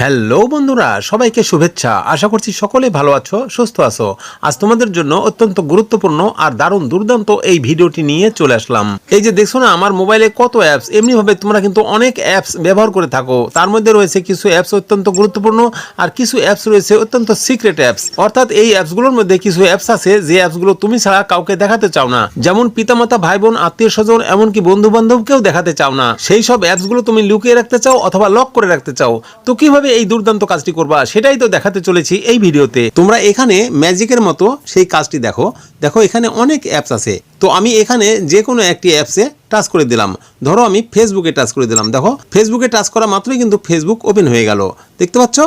Hello বন্ধুরা, সবাইকে শুভেচ্ছা। আশা করছি সকলে ভালো আছো, সুস্থ আছো। আজ তোমাদের জন্য অত্যন্ত গুরুত্বপূর্ণ আর দারুণ দুর্দান্ত এই ভিডিওটি নিয়ে চলে আসলাম। এই যে দেখছ না, আমার মোবাইলে কত অ্যাপস এমনি ভাবে তোমরা কিন্তু অনেক অ্যাপস ব্যবহার করে থাকো। তার মধ্যে রয়েছে কিছু অ্যাপস অত্যন্ত গুরুত্বপূর্ণ আর কিছু অ্যাপস রয়েছে অত্যন্ত সিক্রেট অ্যাপস অর্থাৎ এই অ্যাপসগুলোর মধ্যে কিছু অ্যাপস আছে, যে অ্যাপসগুলো তুমি ছাড়া কাউকে দেখাতে চাও না। যেমন পিতামাতা ভাই বোন আত্মীয় স্বজন, এমনকি বন্ধু বান্ধবকেও দেখাতে চাও না। সেই সব অ্যাপসগুলো তুমি লুকিয়ে রাখতে চাও অথবা লক করে রাখতে চাও। তো কীভাবে এই দুর্দান্ত কাজটি করবা সেটাই তো দেখাতে চলেছি এই ভিডিওতে। তোমরা এখানে ম্যাজিকের মতো সেই কাজটি দেখো। দেখো, এখানে অনেক অ্যাপস আছে। তো আমি এখানে যে কোনো একটি অ্যাপসে টাচ করে দিলাম। ধরো, আমি ফেসবুকে টাচ করে দিলাম। দেখো, ফেসবুকে টাচ করা মাত্রই কিন্তু ফেসবুক ওপেন হয়ে গেল। দেখতে পাচ্ছ?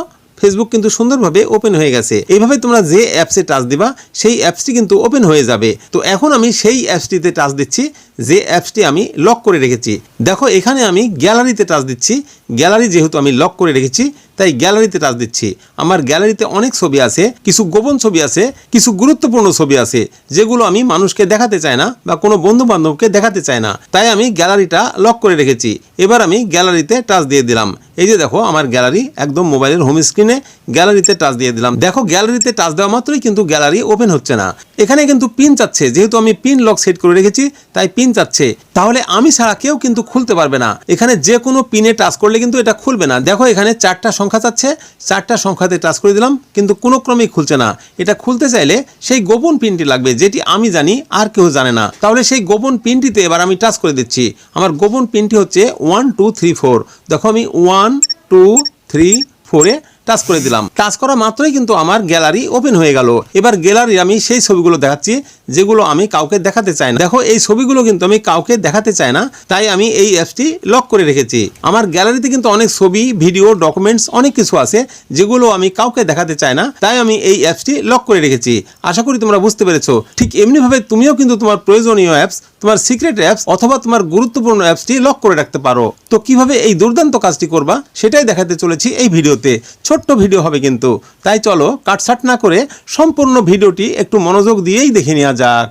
ফেসবুক কিন্তু সুন্দরভাবে ওপেন হয়ে গেছে। এইভাবে তোমরা যে অ্যাপসে টাচ দিবা, সেই অ্যাপসটি কিন্তু ওপেন হয়ে যাবে। তো এখন আমি সেই অ্যাপসটিতে টাচ দিচ্ছি, যে অ্যাপসটি আমি লক করে রেখেছি। দেখো, এখানে আমি গ্যালারিতে টাচ দিচ্ছি। গ্যালারি যেহেতু আমি লক করে রেখেছি তাই গ্যালারিতে টাচ দিচ্ছি। আমার গ্যালারিতে অনেক ছবি আছে, কিছু গোপন ছবি আছে, কিছু গুরুত্বপূর্ণ ছবি আছে, যেগুলো আমি মানুষকে দেখাতে চাই না বা কোনো বন্ধু বান্ধবকে দেখাতে চাই না। তাই আমি গ্যালারিটা লক করে রেখেছি। এবার আমি গ্যালারিতে টাচ দিয়ে দিলাম। এই যে দেখো, আমার গ্যালারি একদম মোবাইলের হোম স্ক্রিনে গ্যালারিতে টাচ দিয়ে দিলাম। দেখো, গ্যালারিতে টাচ দেওয়া মাত্রই কিন্তু গ্যালারি ওপেন হচ্ছে না। এখানে কিন্তু পিন চাচ্ছে, যেহেতু আমি পিন লক সেট করে রেখেছি, তাই পিন চাচ্ছে। তাহলে আমি ছাড়া কেউ কিন্তু খুলতে পারবে না। এখানে যে কোনো পিনে টাচ করলে কিন্তু এটা খুলবে না। দেখো, এখানে চারটা সংখ্যা চাচ্ছে, চারটা সংখ্যাতে টাচ করে দিলাম, কিন্তু কোনো ক্রমেই খুলছে না। এটা খুলতে চাইলে সেই গোপন পিনটি লাগবে, যেটি আমি জানি, আর কেউ জানে না। তাহলে সেই গোপন পিনটিতে এবার আমি টাচ করে দিচ্ছি। আমার গোপন পিনটি হচ্ছে ওয়ান টু থ্রি ফোর দেখো আমি ওয়ান টু থ্রি ফোরে টাচ করে দিলাম। টাচ করা মাত্রই কিন্তু আমার গ্যালারি ওপেন হয়ে গেল। এবার গ্যালারি আমি সেই ছবিগুলো দেখাচ্ছি, যেগুলো আমি কাউকে দেখাতে চাই না। দেখো, এই ছবিগুলো কিন্তু আমি কাউকে দেখাতে চাই না, তাই আমি এই অ্যাপসটি লক করে রেখেছি। আমার গ্যালারিতে কিন্তু অনেক ছবি, ভিডিও, ডকুমেন্টস, অনেক কিছু আছে, যেগুলো আমি কাউকে দেখাতে চাই না, তাই আমি এই অ্যাপসটি লক করে রেখেছি। আশা করি তোমরা বুঝতে পেরেছ। ঠিক এমনিভাবে তুমিও কিন্তু তোমার প্রয়োজনীয় অ্যাপস, তোমার সিক্রেট অ্যাপস অথবা তোমার গুরুত্বপূর্ণ অ্যাপসটি লক করে রাখতে পারো। তো কীভাবে এই দুর্দান্ত কাজটি করবা, সেটাই দেখাতে চলেছি এই ভিডিওতে। ছোট্ট ভিডিও হবে কিন্তু। তাই চলো কাটসাট না করে সম্পূর্ণ ভিডিওটি একটু মনোযোগ দিয়েই দেখে নেওয়া যাক।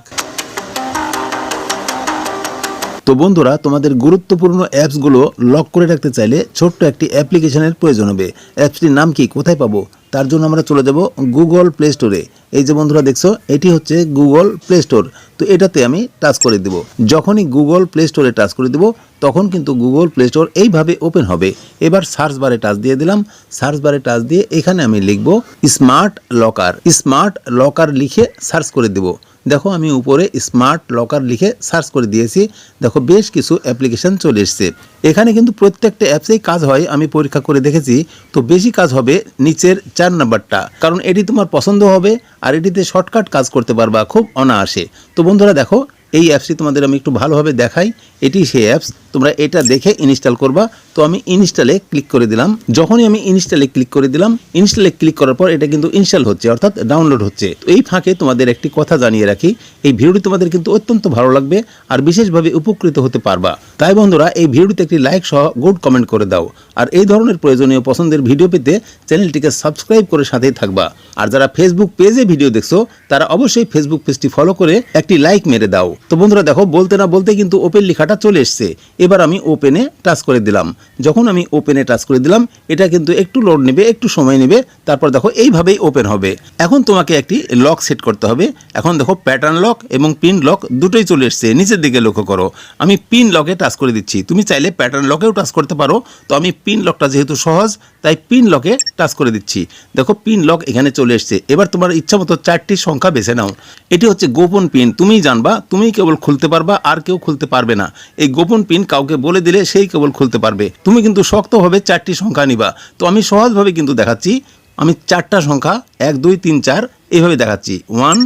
তো বন্ধুরা, তোমাদের গুরুত্বপূর্ণ অ্যাপসগুলো লক করে রাখতে চাইলে ছোট্ট একটি অ্যাপ্লিকেশনের প্রয়োজন হবে। অ্যাপসটির নাম কি, কোথায় পাবো? তার জন্য আমরা চলে যাব গুগল প্লে স্টোরে। এই যে বন্ধুরা দেখছ, এটি হচ্ছে গুগল প্লে স্টোর তো এটাতে আমি টাচ করে দেব। যখনই গুগল প্লে স্টোরে টাচ করে দেব, তখন কিন্তু গুগল প্লে স্টোর এইভাবে ওপেন হবে। এবার সার্চ বারে টাচ দিয়ে দিলাম। সার্চ বারে টাচ দিয়ে এখানে আমি লিখব স্মার্ট লকার স্মার্ট লকার লিখে সার্চ করে দেব। দেখো আমি উপরে স্মার্ট লকার লিখে সার্চ করে দিয়েছি। দেখো বেশ কিছু অ্যাপ্লিকেশন চলে এসছে। এখানে কিন্তু প্রত্যেকটা অ্যাপসেই কাজ হয়, আমি পরীক্ষা করে দেখেছি। তো বেশি কাজ হবে নিচের চার নাম্বারটা। কারণ এটি তোমার পছন্দ হবে আর এটিতে শর্টকাট কাজ করতে পারবা, খুব অনায়াসে। তো বন্ধুরা দেখো, এই অ্যাপসটি তোমাদের আমি একটু ভালোভাবে দেখাই। এটি সেই অ্যাপস তোমরা এটা দেখে ইনস্টল করবা। তো আমি ইনস্টলে ক্লিক করে দিলাম। যখনই আমি ইনস্টলে ক্লিক করে দিলাম ইনস্টলে ক্লিক করার পর এটা কিন্তু ইনস্টল হচ্ছে, অর্থাৎ ডাউনলোড হচ্ছে। তো এই ফাঁকে তোমাদের একটি কথা জানিয়ে রাখি, এই ভিডিওটি তোমাদের কিন্তু অত্যন্ত ভালো লাগবে আর বিশেষভাবে উপকৃত হতে পারবা। তাই বন্ধুরা, এই ভিডিওটিতে একটি লাইক সহ গুড কমেন্ট করে দাও। আর এই ধরনের প্রয়োজনীয় পছন্দের ভিডিও পেতে চ্যানেলটিকে সাবস্ক্রাইব করে সাথেই থাকবা। আর যারা ফেসবুক পেজে ভিডিও দেখছ, তারা অবশ্যই ফেসবুক পেজটি ফলো করে একটি লাইক মেরে দাও। তো বন্ধুরা, দেখো, বলতে না বলতে কিন্তু ওপেন লেখাটা চলে এসছে। এবার আমি ওপেনে টাচ করে দিলাম। যখন আমি ওপেনে টাচ করে দিলাম, এটা কিন্তু একটু লোড নেবে, একটু সময় নেবে, তারপর দেখো এইভাবেই ওপেন হবে। এখন তোমাকে একটি লক সেট করতে হবে। এখন দেখো প্যাটার্ন লক এবং পিন লক দুটোই চলে এসছে। নিচের দিকে লক্ষ্য করো। আমি পিন লকে টাচ করে দিচ্ছি। তুমি চাইলে প্যাটার্ন লকেও টাচ করতে পারো। তো আমি পিন লকটা যেহেতু সহজ, তাই পিন লকে টাচ করে দিচ্ছি। দেখো পিন লক এখানে চলে এসছে। এবার তোমার ইচ্ছা মতো চারটি সংখ্যা বেছে নাও। এটি হচ্ছে গোপন পিন তুমিই জানবা, তুমিই কেবল খুলতে পারবা, আর কেউ খুলতে পারবে না। এই গোপন পিন কাউকে বলে দিলে, সেই কেবল খুলতে পারবে। তুমি কিন্তু শক্তভাবে চারটি সংখ্যা নিবা। তো আমি সহজভাবে কিন্তু দেখাচ্ছি, আমি চারটা সংখ্যা, এক, দুই, তিন, চার, এইভাবে দেখাচ্ছি। ওয়ান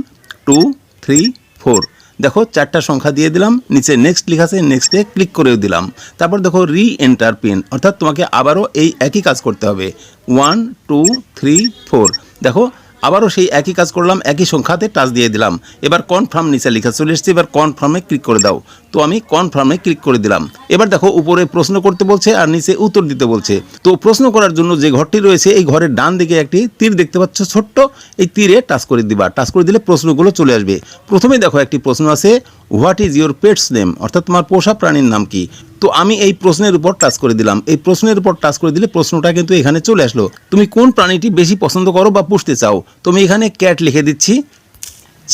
টু থ্রি ফোর দেখো, চারটা সংখ্যা দিয়ে দিলাম, নিচে নেক্সট লেখা আছে নেক্সটে ক্লিক করেও দিলাম। তারপর দেখো রি এন্টার পিন অর্থাৎ তোমাকে আবারও এই একই কাজ করতে হবে। ওয়ান টু থ্রি ফোর দেখো, আবারও সেই একই কাজ করলাম, একই সংখ্যাতে টাচ দিয়ে দিলাম। এবার কনফার্ম নিচে লেখা চলে এসছে, এবার কনফার্মে ক্লিক করে দাও। তো আমি কনফার্মে ক্লিক করে দিলাম। এবার দেখো, উপরে প্রশ্ন করতে বলছে আর নিচে উত্তর দিতে বলছে। তো প্রশ্ন করার জন্য যে ঘরটি রয়েছে, এই ঘরের ডান দিকে একটি তীর দেখতে পাচ্ছ ছোট্ট। এই তীরে টাচ করে দিবা। টাচ করে দিলে প্রশ্নগুলো চলে আসবে। প্রথমে দেখো, একটি প্রশ্ন আছে what is your pet's name অর্থাৎ তোমার পোষা প্রাণীর নাম কি? তো আমি এই প্রশ্নের উপর টাচ করে দিলাম। এই প্রশ্নের উপর টাচ করে দিলে প্রশ্নটা কিন্তু এখানে চলে আসলো। তুমি কোন প্রাণীটি বেশি পছন্দ করো বা পুষতে চাও? তুমি এখানে ক্যাট লিখে দিচ্ছি।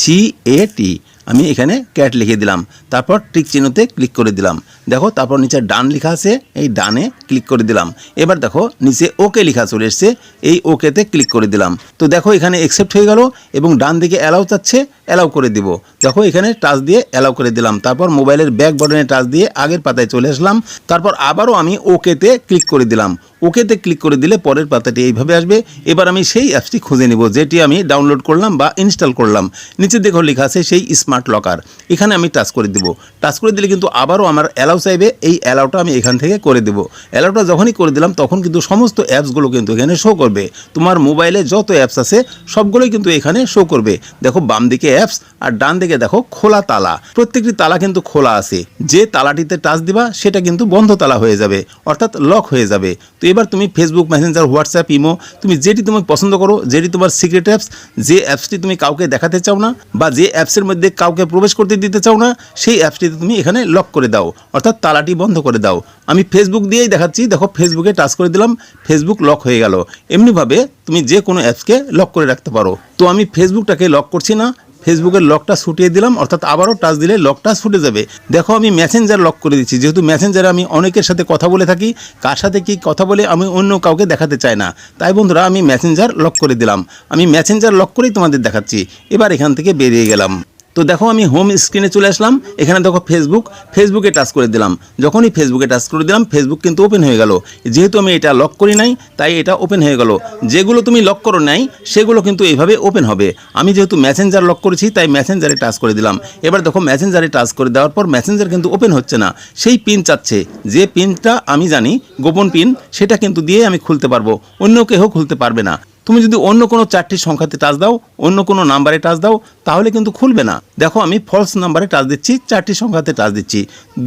সি এ টি আমি এখানে ক্যাট লিখে দিলাম। তারপর টিক চিহ্নতে ক্লিক করে দিলাম। দেখো, তারপর নিচে ডান লেখা আছে, এই ডানে ক্লিক করে দিলাম। এবার দেখো, নিচে ওকে লেখা চলে এসছে, এই ওকেতে ক্লিক করে দিলাম। তো দেখো, এখানে অ্যাকসেপ্ট হয়ে গেল এবং ডান দিকে অ্যালাউ চাচ্ছে অ্যালাউ করে দিব। দেখো, এখানে টাচ দিয়ে অ্যালাউ করে দিলাম। তারপর মোবাইলের ব্যাক বাটনে টাচ দিয়ে আগের পাতায় চলে আসলাম। তারপর আবারও আমি ওকেতে ক্লিক করে দিলাম। ওকেতে ক্লিক করে দিলে পরের পাতাটি এইভাবে আসবে। এবার আমি সেই অ্যাপসটি খুঁজে নিব, যেটি আমি ডাউনলোড করলাম বা ইনস্টল করলাম। নিচে দেখো লেখা আছে, সেই স্মার্ট লকার এখানে আমি টাচ করে দিব। টাচ করে দিলে কিন্তু আবারও আমার অ্যালাউ চাইবে। এই অ্যালাউটা আমি এখান থেকে করে দেব। অ্যালাউটা যখনই করে দিলাম, তখন কিন্তু সমস্ত অ্যাপসগুলো কিন্তু এখানে শো করবে। তোমার মোবাইলে যত অ্যাপস আছে, সবগুলোই কিন্তু এখানে শো করবে। দেখো, বাম দিকে অ্যাপস আর ডান দিকে দেখো, খোলা তালা। প্রত্যেকটি তালা কিন্তু খোলা আছে। যে তালাটিতে টাচ দিবা, সেটা কিন্তু বন্ধ তালা হয়ে যাবে, অর্থাৎ লক হয়ে যাবে। তো এবার তুমি ফেসবুক মেসেঞ্জার হোয়াটসঅ্যাপ ইমো তুমি যেটি তুমি পছন্দ করো, যেটি তোমার সিক্রেট অ্যাপস যে অ্যাপসটি তুমি কাউকে দেখাতে চাও না, বা যে অ্যাপসের মধ্যে কাউকে প্রবেশ করতে দিতে চাও না, সেই অ্যাপসটিতে তুমি এখানে লক করে দাও, অর্থাৎ তালাটি বন্ধ করে দাও। আমি ফেসবুক দিয়েই দেখাচ্ছি, দেখো ফেসবুকে টাচ করে দিলাম ফেসবুক লক হয়ে গেল। এমনিভাবে তুমি যে কোনো অ্যাপসকে লক করে রাখতে পারো। তো আমি ফেসবুকটাকে লক করছি না ফেসবুকের লকটা ছুটিয়ে দিলাম, অর্থাৎ আবারও টাচ দিলে লকটা ছুটে যাবে। দেখো আমি মেসেঞ্জার লক করে দিচ্ছি, যেহেতু মেসেঞ্জারে আমি অনেকের সাথে কথা বলে থাকি, কার সাথে কি কথা বলে আমি অন্য কাউকে দেখাতে চাই না। তাই বন্ধুরা আমি মেসেঞ্জার লক করে দিলাম। আমি মেসেঞ্জার লক করেই তোমাদের দেখাচ্ছি। এবার এখান থেকে বেরিয়ে গেলাম। তো দেখো আমি হোম স্ক্রিনে চলে আসলাম। এখানে দেখো ফেসবুক ফেসবুকে টাচ করে দিলাম। যখনই ফেসবুকে টাচ করে দিলাম ফেসবুক কিন্তু ওপেন হয়ে গেল। যেহেতু আমি এটা লক করি নাই, তাই এটা ওপেন হয়ে গেল। যেগুলো তুমি লক করো নাই, সেগুলো কিন্তু এইভাবে ওপেন হবে। আমি যেহেতু মেসেঞ্জার লক করেছি, তাই মেসেঞ্জারে টাচ করে দিলাম। এবার দেখো মেসেঞ্জারে টাচ করে দেওয়ার পর মেসেঞ্জার কিন্তু ওপেন হচ্ছে না। সেই পিন চাচ্ছে। যে পিনটা আমি জানি, গোপন পিন সেটা কিন্তু দিয়ে আমি খুলতে পারব। অন্য কেউ খুলতে পারবে না। তুমি যদি অন্য কোনো চারটি সংখ্যাতে টাচ দাও, অন্য কোনো নাম্বারে টাচ দাও, তাহলে কিন্তু খুলবে না। দেখো, আমি ফলস নাম্বারে টাচ দিচ্ছি, চারটি সংখ্যাতে টাচ দিচ্ছি।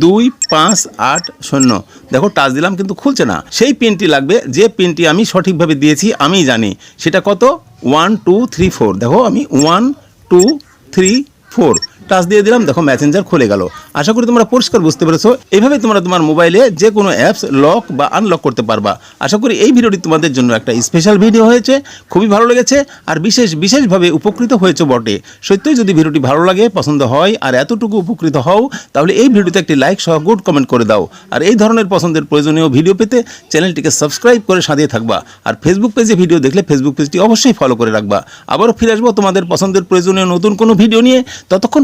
দুই, পাঁচ, আট, শূন্য। দেখো টাচ দিলাম কিন্তু খুলছে না। সেই পিনটি লাগবে, যে পিনটি আমি সঠিকভাবে দিয়েছি আমি জানি। সেটা কত? ওয়ান টু থ্রি ফোর দেখো, আমি one two three four touch দিয়ে দিলাম, দেখো মেসেঞ্জার খুলে গেল। আশা করি তোমরা পরিষ্কার বুঝতে পেরেছ। এইভাবে তোমরা তোমার মোবাইলে যে কোনো অ্যাপস লক বা আনলক করতে পারবা। আশা করি এই ভিডিওটি তোমাদের জন্য একটা স্পেশাল ভিডিও হয়েছে। খুবই ভালো লেগেছে আর বিশেষ, বিশেষভাবে উপকৃত হয়েছে বটে। সত্যিই যদি ভিডিওটি ভালো লাগে, পছন্দ হয় আর এতটুকু উপকৃত হও, তাহলে এই ভিডিওতে একটি লাইক সহ গুড কমেন্ট করে দাও। আর এই ধরনের পছন্দের প্রয়োজনীয় ভিডিও পেতে চ্যানেলটিকে সাবস্ক্রাইব করে সাজিয়ে থাকবা। আর ফেসবুক পেজে ভিডিও দেখলে ফেসবুক পেজটি অবশ্যই ফলো করে রাখবা। আবারও ফিরে আসব তোমাদের পছন্দের প্রয়োজনীয় নতুন কোনো ভিডিও নিয়ে। ততক্ষণ